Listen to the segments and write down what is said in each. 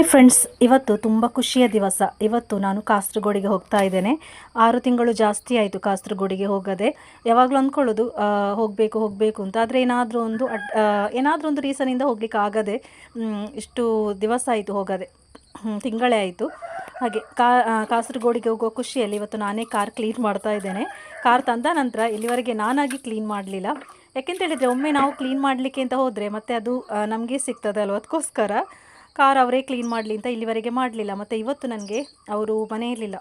Hi friends ಇವತ್ತು ತುಂಬ ಖುಷಿಯ ದಿವಸ. ಇವತ್ತು ನಾನು ಕಾಸರಗೋಡಿಗೆ ಹೋಗ್ತಾ ಇದ್ದೇನೆ. ಆರು ತಿಂಗಳು ಜಾಸ್ತಿ ಆಯಿತು ಕಾಸರಗೋಡಿಗೆ ಹೋಗದೆ. ಯಾವಾಗಲೂ ಅಂದ್ಕೊಳ್ಳೋದು ಹೋಗಬೇಕು ಹೋಗಬೇಕು ಅಂತ. ಆದರೆ ಏನಾದರೂ ಒಂದು ಅಡ್ ಏನಾದರೂ ಒಂದು ರೀಸನಿಂದ ಹೋಗ್ಲಿಕ್ಕೆ ಆಗದೆ ಇಷ್ಟು ದಿವಸ ಆಯಿತು ಹೋಗದೆ. ತಿಂಗಳೇ ಆಯಿತು. ಹಾಗೆ ಕಾ ಕಾಸರಗೋಡಿಗೆ ಹೋಗೋ ಖುಷಿಯಲ್ಲಿ ಇವತ್ತು ನಾನೇ ಕಾರ್ ಕ್ಲೀನ್ ಮಾಡ್ತಾ ಇದ್ದೇನೆ. ಕಾರ್ ತಂದ ನಂತರ ಇಲ್ಲಿವರೆಗೆ ನಾನಾಗಿ ಕ್ಲೀನ್ ಮಾಡಲಿಲ್ಲ. ಯಾಕೆಂತ ಹೇಳಿದರೆ ಒಮ್ಮೆ ನಾವು ಕ್ಲೀನ್ ಮಾಡಲಿಕ್ಕೆ ಅಂತ ಹೋದರೆ ಮತ್ತೆ ಅದು ನಮಗೆ ಸಿಗ್ತದೆ ಅಲ್ವ ಅದಕ್ಕೋಸ್ಕರ ಕಾರ್ ಅವರೇ ಕ್ಲೀನ್ ಮಾಡಲಿ ಅಂತ ಇಲ್ಲಿವರೆಗೆ ಮಾಡಲಿಲ್ಲ. ಮತ್ತು ಇವತ್ತು ನನಗೆ ಅವರು ಮನೆಯಲ್ಲಿಲ್ಲ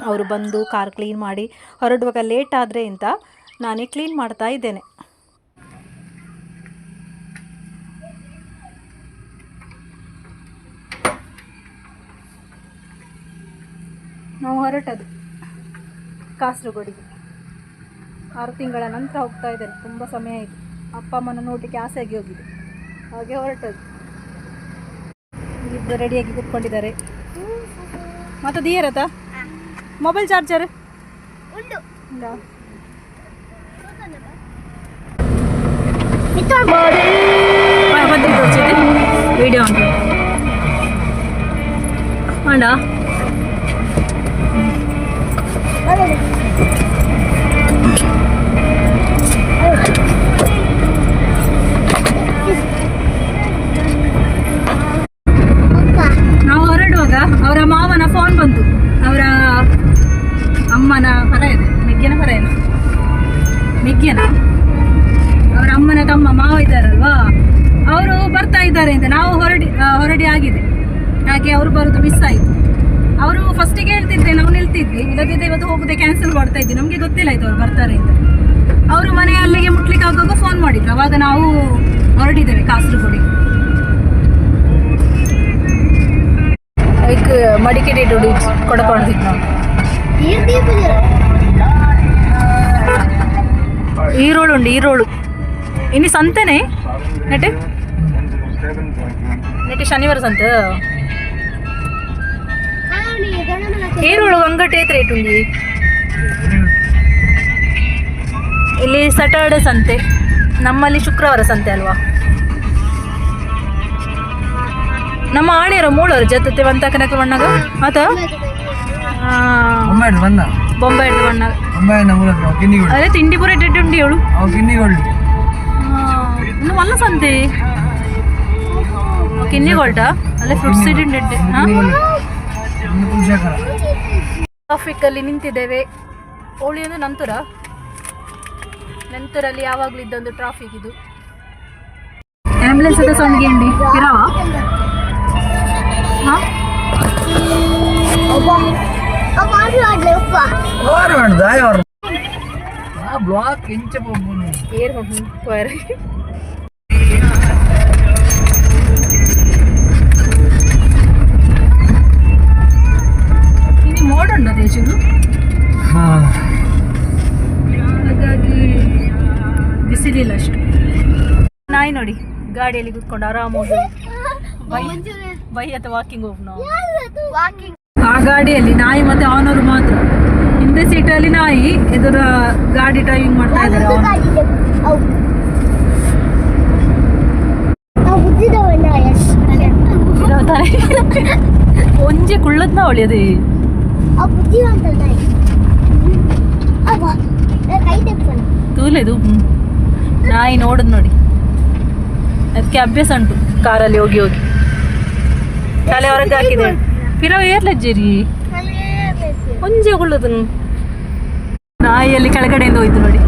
ಅವರು ಬಂದು ಕಾರ್ ಕ್ಲೀನ್ ಮಾಡಿ ಹೊರಡುವಾಗ ಲೇಟ್ ಆದರೆ ಅಂತ ನಾನೇ ಕ್ಲೀನ್ ಮಾಡ್ತಾ ಇದ್ದೇನೆ. ನಾವು ಹೊರಟದು ಕಾಸರಗೋಡಿಗೆ. ಆರು ತಿಂಗಳ ನಂತರ ಹೋಗ್ತಾ ಇದ್ದೇನೆ. ತುಂಬ ಸಮಯ ಆಯಿತು. ಅಪ್ಪ ಅಮ್ಮನ ನೋಡಲಿಕ್ಕೆ ಆಸೆಯಾಗಿ ಹೋಗಿದೆ. ಹಾಗೆ ಹೊರಟದು. ಇಬ್ಬರು ರೆಡಿಯಾಗಿ ಕೂತ್ಕೊಂಡಿದ್ದಾರೆ. ಮತ್ತೆ ದಿಯರತ ಮೊಬೈಲ್ ಚಾರ್ಜರ್ ಉಂಟಾ. ವಿಡಿಯೋ ಉಂಟು. ಮಾಡ ಬರ್ತಾ ಇದ್ದಾರೆ ಅಂತ ನಾವು ಹೊರಡಿ ಹೊರಡಿ ಆಗಿದೆ. ಹಾಗೆ ಅವರು ಬರೋದು ಮಿಸ್ ಆಯಿತು. ಅವರು ಫಸ್ಟಿಗೆ ಹೇಳ್ತಿದ್ರೆ, ನಾವು ನಿಲ್ತಿದ್ವಿ. ಇಲ್ಲದಿದ್ದರೆ ಇವತ್ತು ಹೋಗೋದೇ ಕ್ಯಾನ್ಸಲ್ ಮಾಡ್ತಾ ಇದ್ವಿ. ನಮಗೆ ಗೊತ್ತಿಲ್ಲ ಆಯ್ತು ಅವ್ರು ಬರ್ತಾರೆ ಅಂತ. ಅವರು ಮನೆ ಅಲ್ಲಿಗೆ ಮುಟ್ಲಿಕ್ಕೆ ಆಗುವಾಗ ಫೋನ್ ಮಾಡಿದ್ರು. ಅವಾಗ ನಾವು ಹೊರಡಿದ್ದೇವೆ ಕಾಸರಗೋಡಿಗೆ. ಮಡಿಕೇರಿ ಟು ಕೊಡಪಾಡ್ತಿತ್ತು ನಾವು. ಈರೋಳು ಉಂಡು ಈರೋಳು ಇನ್ನು ಸಂತೆನೆ? ನೆಟ್ಟೆ? ಶನಿವಾರ ಸಂತ? ಈರುಳ್ಳು ಅಂಗಡಿ ಐತ್ರಿ ಉಂಡಿ ಇಲ್ಲಿ ಸಟರ್ಡೆ ಸಂತೆ. ನಮ್ಮಲ್ಲಿ ಶುಕ್ರವಾರ ಸಂತೆ ಅಲ್ವಾ? ನಮ್ಮ ಆಣೆಯರ ಮೂಳರು ಜೊತೆ ಬಂತ ಕನಕ ಬಣ್ಣಗ? ಆತ? ಬೊಂಬೆ ಹಿಡ್ದು ಬಣ್ಣಗ ಅದೇ ತಿಂಡಿ ಪೂರ ಡೆಡ್ ಉಂಡಿ ಅವಳು ಮಲ್ಲ ಸಂತೆ. ಕಿನ್ನಿಗೊಳ್ಟ ಅಲ್ಲೇ ಫ್ರೂಟ್ ಸೀಡ್ ಡೆಡ್ ಟ್ರಾಫಿಕ್ ಅಲ್ಲಿ ಟ್ರಾಫಿಕ್ಕಲ್ಲಿ ನಿಂತಿದ್ದೇವೆ ಅಂದ್ರೆ ನಂತರ? ನಂತರಲ್ಲಿ ಯಾವಾಗಲೂ ಇದ್ದೊಂದು ಟ್ರಾಫಿಕ್ ಇದು. ಆಂಬುಲೆನ್ಸ್ ಅದ ಇರಾವ? ಬ್ಲಾಕ್ ಇಂಚ ಪೊಬ್ಬನು ಏರ್ ಮಾಡ್ತೀನಿ ಗಾಡಿಯಲ್ಲಿ ಕುತ್ಕೊಂಡು ಆರಾಮಾಗಿ. ಬೈ. ಬೈ ಅಥವಾ ವಾಕಿಂಗ್ ಹೋಗ್ ನಾವು. ಆ ಗಾಡಿಯಲ್ಲಿ ನಾಯಿ ಮತ್ತೆ ಅವನವರು ಮಾತ್ರ. ಹಿಂದೆ ಸೀಟಲ್ಲಿ ನಾಯಿ ಎದುರ ಗಾಡಿ ಡ್ರೈವಿಂಗ್ ಮಾಡ್ತಾ ಇದ್ದಾರೆ ಒಂಜೆ ಕುಳ್ಳದ್ನ ಒಳ್ಳೆಯದೇ ತೂಲೆದು. ನಾಯಿ ನೋಡದ್ ನೋಡಿ. ಅದಕ್ಕೆ ಅಭ್ಯಾಸ ಉಂಟು ಕಾರಲ್ಲಿ ಹೋಗಿ ಹೋಗಿ. ತಲೆ ಹೊರಗೆ ಹಾಕಿದೆ. ಪಿರವ ಏರ್ಲಜ್ಜಿರಿ ಮುಂಜೆ ಕೊಳ್ಳೋದು ನಾಯಿಯಲ್ಲಿ ಕೆಳಗಡೆಯಿಂದ ಹೋಯ್ತು ನೋಡಿ.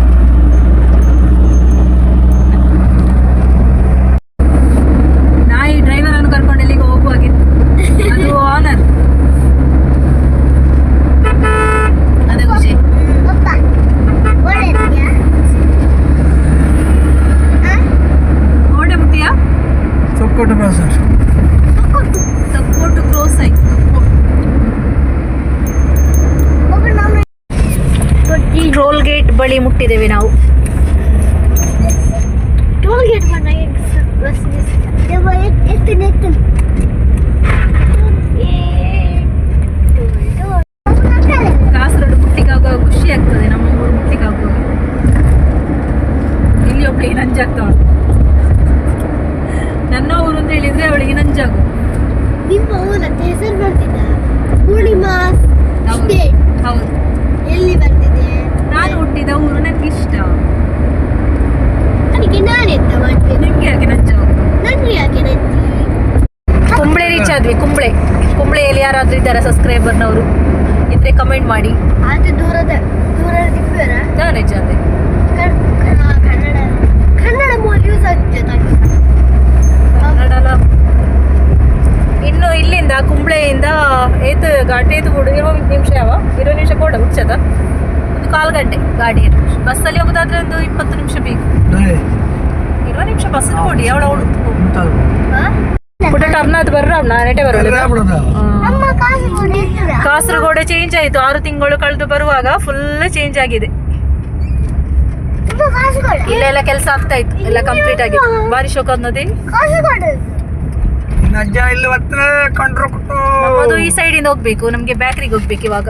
ನಿಮ್ಮಲ್ಲಿ ಯಾರಾದರೂ ಸಬ್ಸ್ಕ್ರೈಬರ್ ಸಬ್ಸ್ಕ್ರೈಬರ್ನವರು ಇದ್ರೆ ಕಮೆಂಟ್ ಮಾಡಿ. ಅದು. ದೂರದ ದೂರದ ದಿಕ್ಕರ ಹಾಂ ನಿಜ ಅದೇ. ಕನ್ನಡ ಕನ್ನಡ ಮೂಲ ಯೂಸ್ ಆಗ್ತದೆ ಕನ್ನಡ ಅಲ್ಲ. ಇನ್ನು ಇಲ್ಲಿಂದ ಕುಂಬಳೆಯಿಂದ ಏತು ಗಾಡಿ ಏತು ಬಿಡು ಇರೋ ನಿಮಿಷ ಯಾವ? ಇರೋ ನಿಮಿಷ ಕೂಡ ಹುಚ್ಚದ ಒಂದು ಕಾಲು ಗಂಟೆ ಗಾಡಿ ಬಸ್ಸಲ್ಲಿ ಹೋಗೋದಾದ್ರೆ ಒಂದು ಇಪ್ಪತ್ತು ನಿಮಿಷ ಬೇಕು. ಇರೋ ನಿಮಿಷ ಬಸ್ ಕೊಡಿ ಅವಳ ಅವಳು. ಬರ್ರ ನಾನೆಟೆ ಬರೋಲ್ಲ. ನಮ್ಮ ಕಾಸರಗೋಡು ಚೇಂಜ್ ಆಯಿತು. ಆರು ತಿಂಗಳು ಕಳೆದು ಬರುವಾಗ ಫುಲ್ ಚೇಂಜ್ ಆಗಿದೆ. ಇಲ್ಲ ಎಲ್ಲ ಇಲ್ಲೆಲ್ಲ ಕೆಲಸ ಆಗ್ತಾ ಇತ್ತು. ಎಲ್ಲ ಕಂಪ್ಲೀಟ್ ಆಗಿದೆ. ಬಾರಿ ಶೋಕ ಅನ್ನೋದೇ? ಇಂದ ನಮ್ಮದು ಈ ಸೈಡಿಂದ ಹೋಗ್ಬೇಕು. ನಮ್ಗೆ ಬ್ಯಾಕ್ರಿಗೆ ಹೋಗ್ಬೇಕು ಇವಾಗ.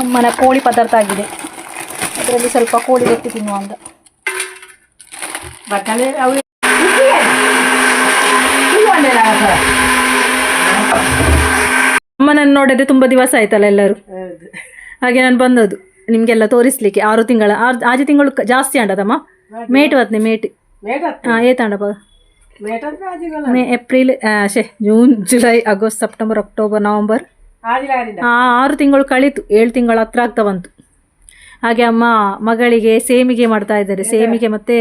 ಅಮ್ಮನ ಕೋಳಿ ಪದಾರ್ಥ ಆಗಿದೆ. ಅದರಲ್ಲಿ ಸ್ವಲ್ಪ ಕೋಳಿ ಗಟ್ಟಿ ತಿನ್ನುವ ಅಂತ ಅಮ್ಮನನ್ನು ನೋಡಿದ್ರೆ ತುಂಬಾ ದಿವಸ ಆಯ್ತಲ್ಲ ಎಲ್ಲರೂ. ಹಾಗೆ ನಾನು ಬಂದದ್ದು. ನಿಮಗೆಲ್ಲ ತೋರಿಸ್ಲಿಕ್ಕೆ ಆರು ತಿಂಗಳ ಆರು ಆರು ತಿಂಗಳು ಜಾಸ್ತಿ ಅಂಡದಮ್ಮ ಮೇಟ್ ಬತ್ನೆ ಮೇಟ್. ಹಾಂ ಏತಾಂಡಪ್ಪ ಮೇ ಏಪ್ರಿಲ್ ಶೇ June July August September October November ಆ, ಆರು ತಿಂಗಳು ಕಳೀತು ಏಳು ತಿಂಗಳ ಹತ್ರ ಆಗ್ತಾ ಬಂತು ಹಾಗೆ ಅಮ್ಮ ಮಗಳಿಗೆ ಸೇಮಿಗೆ ಮಾಡ್ತಾ ಇದ್ದಾರೆ ಸೇಮಿಗೆ ಮತ್ತೆ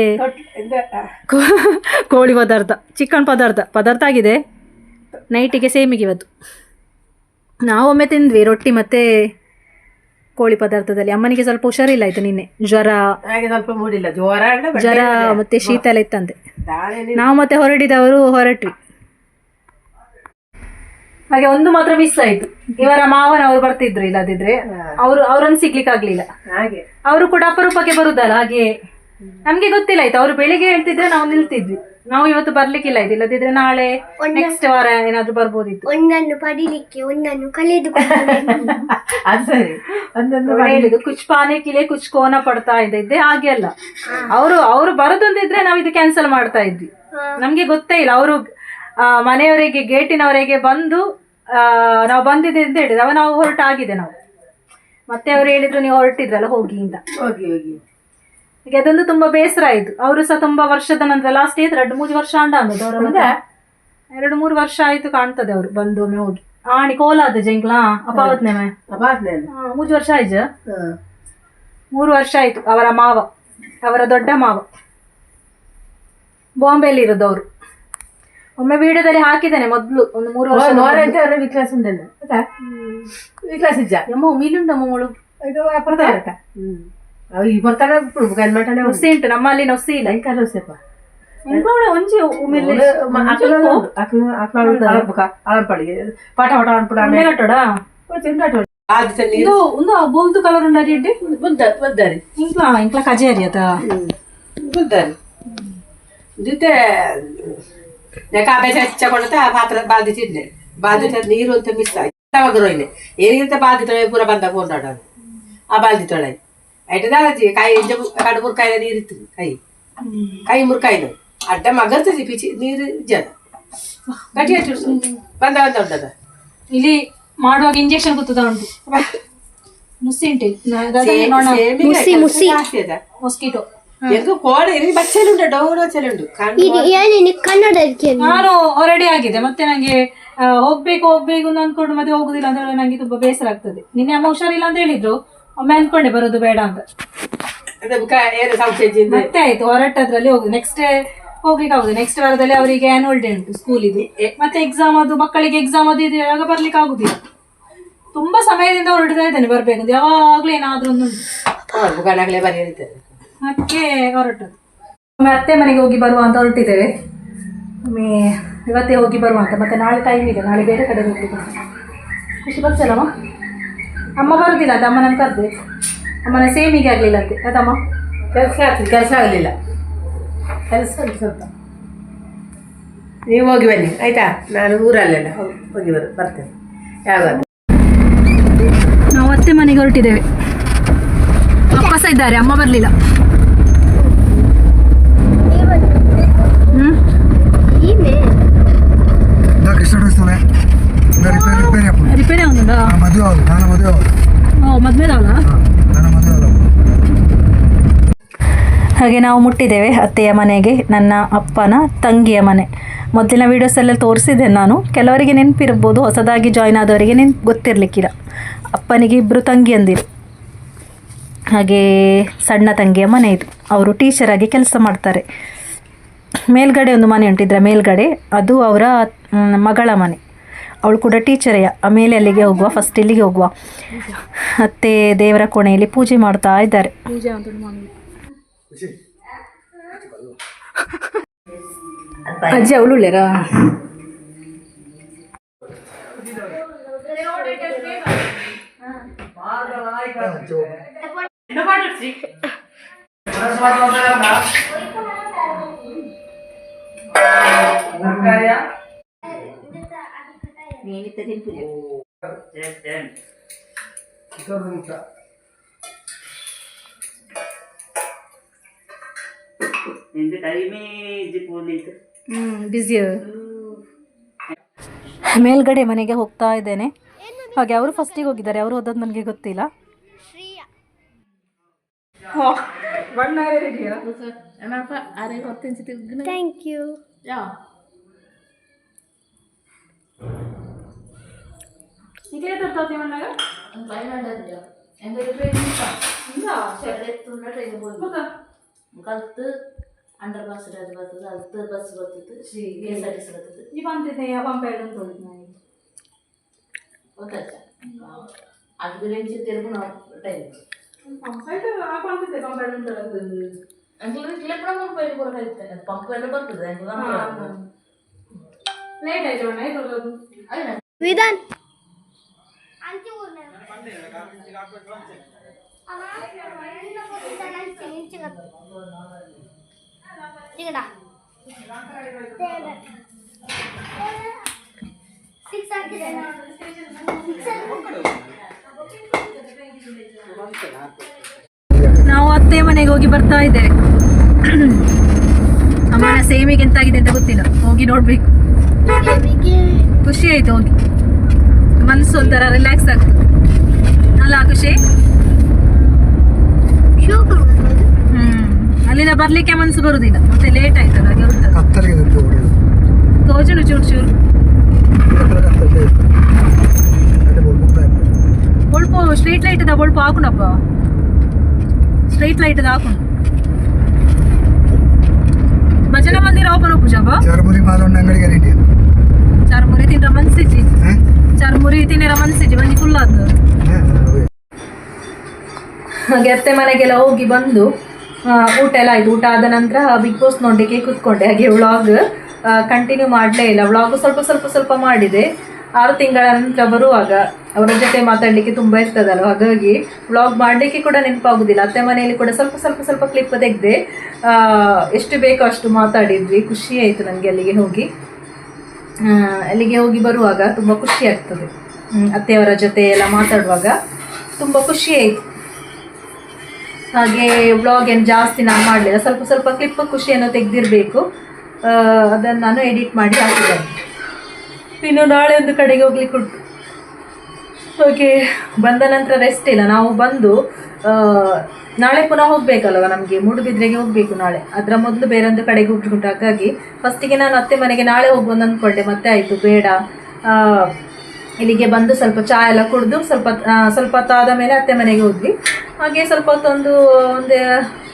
ಕೋಳಿ ಪದಾರ್ಥ ಚಿಕನ್ ಪದಾರ್ಥ ಪದಾರ್ಥ ಆಗಿದೆ ನೈಟಿಗೆ ಸೇಮಿಗೆ ಇವತ್ತು ನಾವೊಮ್ಮೆ ತಿಂದ್ವಿ ರೊಟ್ಟಿ ಮತ್ತೆ ಕೋಳಿ ಪದಾರ್ಥದಲ್ಲಿ. ಅಮ್ಮನಿಗೆ ಸ್ವಲ್ಪ ಹುಷಾರಿಲ್ಲ ಆಯ್ತು ನಿನ್ನೆ. ಜ್ವರ. ಹಾಗೆ ಸ್ವಲ್ಪ ಮೂಡಿಲ್ಲ. ಜೋರ ಜ್ವರ ಮತ್ತೆ ಶೀತ ಎಲ್ಲ ಇತ್ತಂತೆ ನಾವು ಮತ್ತೆ ಹೊರಡಿದವರು ಹೊರಟ್ವಿ. ಹಾಗೆ ಒಂದು ಮಾತ್ರ ಮಿಸ್ ಆಯ್ತು. ಇವರ ಮಾವನವರು ಬರ್ತಿದ್ರು ಇಲ್ಲದಿದ್ರೆ. ಅವರು ಅವರನ್ನು ಸಿಗ್ಲಿಕ್ಕೆ ಆಗ್ಲಿಲ್ಲ ಹಾಗೆ. ಅವರು ಕೂಡ ಅಪರೂಪಕ್ಕೆ ಬರುದಲ್ಲ ಹಾಗೆ ನಮ್ಗೆ ಗೊತ್ತಿಲ್ಲ ಆಯ್ತು. ಅವರು ಬೆಳಿಗ್ಗೆ ಹೇಳ್ತಿದ್ರೆ ನಾವು ನಿಲ್ತಿದ್ವಿ. ನಾವು ಇವತ್ತು ಬರ್ಲಿಕ್ಕಿಲ್ಲ ಇದು ಇಲ್ಲದಿದ್ರೆ ನಾಳೆ ನೆಕ್ಸ್ಟ್ ವಾರ ಏನಾದ್ರು ಬರ್ಬೋದಿತ್ತು. ಒಂದನ್ನು ಪಡಿಲಿಕ್ಕೆ ಒಂದನ್ನು ಕಲಿದು ಅದು ಸರಿ. ಒಂದೊಂದು ಹೇಳಿದ್ದು. ಕುಚ್ ಪಾನೆ ಕಿಲೆ ಕುಚ್ ಕೋನ ಪಡ್ತಾ ಇದ್ದೆ ಹಾಗೆ ಅಲ್ಲ. ಅವರು ಅವರು ಬರೋದೊಂದಿದ್ರೆ ನಾವು ಇದು ಕ್ಯಾನ್ಸಲ್ ಮಾಡ್ತಾ ಇದ್ವಿ. ನಮ್ಗೆ ಗೊತ್ತೇ ಇಲ್ಲ ಅವರು ಮನೆಯವರಿಗೆ ಗೇಟಿನವರೆಗೆ ಬಂದು ಆ, ನಾವು ಬಂದಿದೆ ಅಂತ ಹೇಳಿದ್ರು. ಅವ ನಾವು ಹೊರಟಾಗಿದೆ ನಾವು. ಮತ್ತೆ ಅವ್ರು ಹೇಳಿದ್ರು ನೀವು ಹೊರಟಿದ್ರಲ್ಲ ಹೋಗಿ ಅಂತ. ಹೋಗಿ ಹೋಗಿ. ಈಗ ಅದೊಂದು ತುಂಬಾ ಬೇಸರ ಆಯ್ತು. ಅವರು ಸಹ ತುಂಬಾ ವರ್ಷದ ನಂತರ ಲಾಸ್ಟ್ ಇಯರ್ ಎರಡು ಮೂರು ವರ್ಷ ಅಂಡ ಅಂದದ್ದು ಅವರ ಮುಂದೆ ಎರಡು ಮೂರು ವರ್ಷ ಆಯ್ತು ಕಾಣ್ತದೆ ಅವರು ಬಂದು ಒಮ್ಮೆ ಹೋಗಿ. ಆಣಿ ಕೋಲಾದ ಜಂಕ್ಲಾ ಅಪಾವತ್ನೆ ಮೇ ಮೂರು ವರ್ಷ ಆಯ್ತು. ಮೂರು ವರ್ಷ ಆಯ್ತು ಅವರ ಮಾವ ಅವರ ದೊಡ್ಡ ಮಾವ. ಬಾಂಬೆಯಲ್ಲಿ ಇರೋದು ಅವರು. ಒಮ್ಮೆ ವಿಡಿಯೋದಲ್ಲಿ ಹಾಕಿದ್ದಾನೆ ಮೊದಲು ಒಂದು ಮೂರು ವರ್ಷ ವಿಕ್ಲಾಸ್ ಉಂಟಲ್ಲ. ವಿಕ್ಲಾಸ್ ಇಜ್ಜ ಅಮ್ಮ ಮೀಲುಂಡ ಮಗಳು ಇದು ಅಪರದ ಹ್ಮ್ ಅವು ಈ ಬರ್ತಾನೆ ಗನ್ಮಟನೆ ನುಸಿ ಉಂಟು ನಮ್ಮಲ್ಲಿ ನುಸಿ ಇಲ್ಲ ಭಯಂಕರ ಹೊಸಪ್ಪ ಒಂಜಿ ಉಮ್ಮೆಲೆ ಅಳಂಪಡಿಗೆ ಪಾಠ ಪಾಠ ಅನ್ಪುಡ ಇದು ಒಂದು ಬೋಲ್ತು ಕಲರ್ ಉಂಡಾರಿ ಇಡ್ಡಿ ಬುದ್ಧ ಬುದ್ಧರಿ ಇಂಕ್ಲ ಇಂಕ್ಲ ಕಜೇರಿ ಅದ. ಬುದ್ಧರಿ ಜೊತೆ ಕಾಬೇಜ ಹಚ್ಚಕೊಂಡಂತೆ ಆ ಪಾತ್ರ ಬಾಲ್ದಿಟ್ಟ ನೀರು ಅಂತ ಮಿಸ್ ಆಗಿ ಅವಾಗ್ರೋಯ್ನೆ ಏನಿಗಿಂತ ಬಾಲ್ದಿ ತೊಳೆ ಪೂರ ಬಂದ ಕೊಂಡಾಡ ಆ ಬಾಲ್ದಿ ಐಟದಾಜಿ ಕಾಯಿ ಇಂಜ ಕಡು ಮುರ್ಕಾಯಿನ ನೀರಿತ್ತು ಕೈ ಕೈ ಮುರ್ಕಾಯಿನ ಅಡ್ಡ ಮಗರ್ತದೆ ಪಿಚಿ ನೀರು ಜನ. ಗಟ್ಟಿ ಗಟ್ಟಿ ಬಂದ ಬಂದ ಉಂಟದ ಇಲ್ಲಿ ಮಾಡುವಾಗ ಇಂಜೆಕ್ಷನ್ ಗೊತ್ತದ ಉಂಟು. ಮುಸ್ಸಿ ಉಂಟು ಮುಸಿ ಮುಸಿ ಮೊಸ್ಕಿಟೋ ಎದ್ದು ಕೋಡೆ ಇರಿ ಬಚ್ಚಲು ಉಂಟು ಡೌನ್ ಬಚ್ಚಲು ಉಂಟು. ಕಣ್ಣು ಇದು ಕನ್ನಡ ನಾನು? ರೆಡಿ ಆಗಿದೆ. ಮತ್ತೆ ನಂಗೆ ಹೋಗ್ಬೇಕು ಹೋಗ್ಬೇಕು ಅಂತ ಅನ್ಕೊಂಡು ಮತ್ತೆ ಹೋಗುದಿಲ್ಲ ಅಂತ ಹೇಳಿ ನಂಗೆ ತುಂಬಾ ಬೇಸರ ಆಗ್ತದೆ. ನಿನ್ನೆ ಅಮ್ಮ ಹುಷಾರಿಲ್ಲ ಅಂತ ಹೇಳಿದ್ರು. ಒಮ್ಮೆ ಅನ್ಕೊಂಡೆ ಬರೋದು ಬೇಡ ಅಂತ. ಮತ್ತೆ ಆಯ್ತು ಹೊರಟದ್ರಲ್ಲಿ ಹೋಗುದು ನೆಕ್ಸ್ಟ್ ಹೋಗ್ಲಿಕ್ಕೆ ಆಗುದು. ನೆಕ್ಸ್ಟ್ ವಾರದಲ್ಲಿ ಅವರಿಗೆ ಆನ್ಯುವಲ್ ಡೇ ಉಂಟು ಸ್ಕೂಲ್ ಇದು. ಮತ್ತೆ ಎಕ್ಸಾಮ್ ಅದು ಮಕ್ಕಳಿಗೆ ಎಕ್ಸಾಮ್ ಅದು ಇದೆ ಯಾವಾಗ ಬರ್ಲಿಕ್ಕೆ ಆಗುದಿಲ್ಲ. ತುಂಬಾ ಸಮಯದಿಂದ ಹೊರಡ್ತಾ ಇದ್ದೇನೆ ಬರ್ಬೇಕು. ಯಾವಾಗ್ಲೂ ಏನಾದ್ರೂ ಒಂದು ಅದಕ್ಕೆ ಹೊರಟದ್ದು. ಒಮ್ಮೆ ಅತ್ತೆ ಮನೆಗೆ ಹೋಗಿ ಬರುವ ಅಂತ ಹೊರಟಿದ್ದೇವೆ. ಒಮ್ಮೆ ಇವತ್ತೇ ಹೋಗಿ ಬರುವ ಅಂತ. ಮತ್ತೆ ನಾಳೆ ಟೈಮ್ ಇದೆ ನಾಳೆ ಬೇರೆ ಕಡೆ ಹೋಗ್ಲಿಕ್ಕೆ. ಖುಷಿ ಬರ್ಸಲ್ಲಮ್ಮ ಅಮ್ಮ ಬರುದಿಲ್ಲ ಅಂತ ಅಮ್ಮನನ್ನು ಕರೆದೆ. ಅಮ್ಮನ ಸೇಮಿಗೆ ಆಗಲಿಲ್ಲ ಅಂತೆ. ಅದಮ್ಮ ಕೆಲಸ ಆಗ್ತದೆ ಕೆಲಸ ಆಗಲಿಲ್ಲ. ಕೆಲಸ ಉಂಟು ಸ್ವಲ್ಪ. ನೀವು ಹೋಗಿ ಬನ್ನಿ. ಆಯ್ತಾ? ನಾನು ಊರಲ್ಲೆಲ್ಲ ಹೋಗಿ ಬರ್ ಬರ್ತೇನೆ. ಯಾವಾಗ? ನಾವು ಅತ್ತೆ ಮನೆಗೆ ಹೊರಟಿದ್ದೇವೆ. ಅಪ್ಪ ಸಹ ಇದ್ದಾರೆ. ಅಮ್ಮ ಬರಲಿಲ್ಲ. ಹ್ಮ್? ఈమె నాకు ఇష్టం ఇస్తానే రిపేర్ రిపేర్ అప్పుడు ರಿಪೇರಿ అవుతుందా మధ్య వాళ్ళు నాన్న మధ్య వాళ్ళు ಓ ಮದ್ವೆದವಲ್ಲ నాన్న మధ్య వాళ్ళు ಹಾಗೆ ನಾವು ಮುಟ್ಟಿದ್ದೇವೆ ಅತ್ತೆಯ ಮನೆಗೆ ನನ್ನ ಅಪ್ಪನ ತಂಗಿಯ ಮನೆ ಮೊದಲಿನ ವೀಡಿಯೋಸಲ್ಲಿ ತೋರಿಸಿದ್ದೆ ನಾನು ಕೆಲವರಿಗೆ ನೆನಪಿರ್ಬೋದು ಹೊಸದಾಗಿ ಜಾಯ್ನ್ ಆದವರಿಗೆ ನೆನ್ಪು ಗೊತ್ತಿರಲಿಕ್ಕಿಲ್ಲ ಅಪ್ಪನಿಗೆ ಇಬ್ಬರು ತಂಗಿಯಂದಿರು ಹಾಗೆ ಸಣ್ಣ ತಂಗಿಯ ಮನೆ ಇದು ಅವರು ಟೀಚರಾಗಿ ಕೆಲಸ ಮಾಡ್ತಾರೆ ಮೇಲ್ಗಡೆ ಒಂದು ಮನೆ ಉಂಟಿದ್ರೆ ಮೇಲ್ಗಡೆ ಅದು ಅವರ ಮ್, ಮಗಳ ಮನೆ ಅವಳು ಕೂಡ ಟೀಚರೇ ಆಮೇಲೆ ಅಲ್ಲಿಗೆ ಹೋಗುವ ಫಸ್ಟ್ ಇಲ್ಲಿಗೆ ಹೋಗುವ. ಅತ್ತೆ ದೇವರ ಕೋಣೆಯಲ್ಲಿ ಪೂಜೆ ಮಾಡ್ತಾ ಇದ್ದಾರೆ. ಪೂಜೆ. ಅಜ್ಜಿ ಅವಳು ಉಳ್ಳೇರಾ ಬ್ಯುಸಿ ಮೇಲ್ಗಡೆ ಮನೆಗೆ ಹೋಗ್ತಾ ಇದ್ದೇನೆ. ಹಾಗೆ ಅವರು ಫಸ್ಟಿಗೆ ಹೋಗಿದ್ದಾರೆ. ಅವರು ಹೋದದ್ದು ನನಗೆ ಗೊತ್ತಿಲ್ಲ. Thank you? ಕಲ್ತು ಅಂಡರ್ ಬಸ್ ಅದು ಬರ್ತದೆ ಅದು ಬಸ್ ಬರ್ತಿತ್ತು Shri K S R T C ಬರ್ತದೆ ಗೊತ್ತಾಯ್ತಾ ಅದು ರೇಂಜ್ ತಿರುಗು ನಾವು ಟೈಮ್ ಅಂದ್ರೆ ಇಲ್ಲ ಕೂಡ ಮೊಬೈಲ್ ಕೂಡ ಕಲಿತೇನೆ ಪಂಪ್ ಎಲ್ಲ ಬರ್ತದೆ ಅಲ್ಲ ವಿಧಾನ್ ನಾವು ಅತ್ತೆ ಮನೆಗೆ ಹೋಗಿ ಬರ್ತಾ ಇದ್ದೇವೆ. ಅಮ್ಮನ ಸೇಮಿಗೆ ಎಂತಾಗಿದೆ ಅಂತ ಗೊತ್ತಿಲ್ಲ. ಹೋಗಿ ನೋಡ್ಬೇಕು. ಖುಷಿ ಆಯ್ತು ಹೋಗಿ. ಮನಸ್ಸು ಒಂಥರ ರಿಲ್ಯಾಕ್ಸ್ ಆಗ್ತದೆ ಬದಲಾಗು ಶೇ ಅಲ್ಲಿಂದ ಬರ್ಲಿಕ್ಕೆ ಮನ್ಸು ಬರುದಿಲ್ಲ. ಮತ್ತೆ ಲೇಟ್ ಆಯ್ತದ ಹಾಗೆ ಚೂರು ಚೂರು ಒಳಪು ಸ್ಟ್ರೀಟ್ ಲೈಟ್ ಇದ ಒಳ್ಪು ಹಾಕುಣಪ್ಪ. ಸ್ಟ್ರೀಟ್ ಲೈಟ್ ಇದ ಹಾಕುಣ. ಭಜನ ಮಂದಿರ ಓಪನ್ ಪೂಜಾಪ ಚರ್ಮುರಿ ಮಾಲೊಂಡ ಅಂಗಡಿಗೆ ರೆಡಿ ಚರ್ಮುರಿ ತಿಂದ್ರ ಮನ್ಸಿಜಿ. ಚರ್ಮುರಿ ತಿಂದ್ರ ಮನ್ಸಿಜಿ ಬಂದು ಫುಲ್ ಆದ ಹಾಗೆ ಅತ್ತೆ ಮನೆಗೆಲ್ಲ ಹೋಗಿ ಬಂದು ಊಟ ಎಲ್ಲ ಆಯಿತು. ಊಟ ಆದ ನಂತರ ಬಿಗ್ ಬಾಸ್ ನೋಡಲಿಕ್ಕೆ ಕೂತ್ಕೊಂಡೆ. ಹಾಗೆ ವ್ಲಾಗ್ ಕಂಟಿನ್ಯೂ ಮಾಡಲೇ ಇಲ್ಲ. ವ್ಲಾಗ್ ಸ್ವಲ್ಪ ಸ್ವಲ್ಪ ಸ್ವಲ್ಪ ಮಾಡಿದೆ. ಆರು ತಿಂಗಳ ನಂತರ ಬರುವಾಗ ಅವರ ಜೊತೆ ಮಾತಾಡಲಿಕ್ಕೆ ತುಂಬ ಇರ್ತದಲ್ಲ ಹಾಗಾಗಿ ವ್ಲಾಗ್ ಮಾಡಲಿಕ್ಕೆ ಕೂಡ ನೆನಪಾಗುದಿಲ್ಲ. ಅತ್ತೆ ಮನೆಯಲ್ಲಿ ಕೂಡ ಸ್ವಲ್ಪ ಸ್ವಲ್ಪ ಸ್ವಲ್ಪ ಕ್ಲಿಪ್ ತೆಗೆದೆ ಎಷ್ಟು ಬೇಕೋ ಅಷ್ಟು ಮಾತಾಡಿದ್ವಿ. ಖುಷಿ ಆಯಿತು ನನಗೆ ಅಲ್ಲಿಗೆ ಹೋಗಿ. ಅಲ್ಲಿಗೆ ಹೋಗಿ ಬರುವಾಗ ತುಂಬ ಖುಷಿ ಆಗ್ತದೆ. ಅತ್ತೆಯವರ ಜೊತೆ ಎಲ್ಲ ಮಾತಾಡುವಾಗ ತುಂಬ ಖುಷಿ ಆಯಿತು. ಹಾಗೆ ವ್ಲಾಗ್ ಏನು ಜಾಸ್ತಿ ನಾನು ಮಾಡಲಿಲ್ಲ. ಸ್ವಲ್ಪ ಸ್ವಲ್ಪ ಕ್ಲಿಪ್ ಖುಷಿಯನ್ನು ತೆಗೆದಿರಬೇಕು. ಅದನ್ನು ನಾನು ಎಡಿಟ್ ಮಾಡಿ ಹಾಕಿದ್ದೇನೆ. ಇನ್ನು ನಾಳೆ ಒಂದು ಕಡೆಗೆ ಹೋಗ್ಲಿಕ್ಕೆ ಉಂಟು. ಓಕೆ ಬಂದ ನಂತರ ರೆಸ್ಟ್ ಇಲ್ಲ. ನಾವು ಬಂದು ನಾಳೆ ಪುನಃ ಹೋಗಬೇಕಲ್ವ ನಮಗೆ? ಮೂಡುಬಿದ್ರೆಗೆ ಹೋಗಬೇಕು ನಾಳೆ. ಅದರ ಮೊದಲು ಬೇರೊಂದು ಕಡೆಗೆ ಹೋಗ್ಲಿಕ್ಕೆ ಹಾಗಾಗಿ ಫಸ್ಟಿಗೆ ನಾನು ಅತ್ತೆ ಮನೆಗೆ ನಾಳೆ ಹೋಗ್ಬೋದು ಅಂದ್ಕೊಂಡೆ. ಮತ್ತೆ ಆಯಿತು, ಬೇಡ. ಇಲ್ಲಿಗೆ ಬಂದು ಸ್ವಲ್ಪ ಚಹಾ ಎಲ್ಲ ಕುಡಿದು ಸ್ವಲ್ಪ ಸ್ವಲ್ಪ ಹೊತ್ತಾದ ಮೇಲೆ ಅತ್ತೆ ಮನೆಗೆ ಹೋದ್ವಿ. ಹಾಗೆ ಸ್ವಲ್ಪ ಹೊತ್ತೊಂದು, ಒಂದು,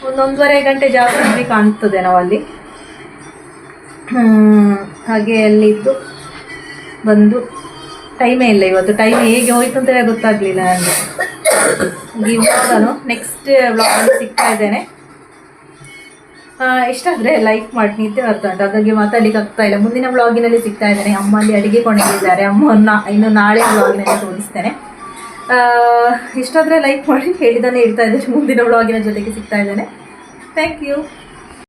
ಒಂದೊಂದುವರೆ ಗಂಟೆ ಜಾಸ್ತಿ ಕಾಣ್ತದೆ ನಾವು ಅಲ್ಲಿ ಹಾಗೆ ಅಲ್ಲಿದ್ದು ಬಂದು ಟೈಮೇ ಇಲ್ಲ ಇವತ್ತು. ಟೈಮ್ ಹೇಗೆ ಹೋಯ್ತು ಅಂತಲೇ ಗೊತ್ತಾಗಲಿಲ್ಲ ನನಗೆ ಇವಾಗ ನಾನು ನೆಕ್ಸ್ಟ್ ವ್ಲಾಗಲ್ಲಿ ಸಿಗ್ತಾ ಇದ್ದೇನೆ. ಇಷ್ಟ ಆದರೆ ಲೈಕ್ ಮಾಡಿ, ನಿದ್ದೆ ಬರ್ತಾ ಉಂಟು ಹಾಗಾಗಿ ಮಾತಾಡ್ಲಿಕ್ಕೆ ಆಗ್ತಾ ಇಲ್ಲ. ಮುಂದಿನ ವ್ಲಾಗಿನಲ್ಲಿ ಸಿಗ್ತಾ ಇದ್ದಾರೆ ಅಮ್ಮ ಅಲ್ಲಿ ಅಡುಗೆ ಕೊನೆಗಿದ್ದಾರೆ ಅಮ್ಮನ್ನ ಇನ್ನು ನಾಳೆ ವ್ಲಾಗಿನಲ್ಲಿ ತೋರಿಸ್ತೇನೆ. ಇಷ್ಟ ಆದರೆ ಲೈಕ್ ಮಾಡಿ ಹೇಳಿದಾನೆ ಇರ್ತಾ ಇದ್ದಾರೆ. ಮುಂದಿನ ವ್ಲಾಗಿನ ಜೊತೆಗೆ ಸಿಗ್ತಾ ಇದ್ದಾನೆ. Thank you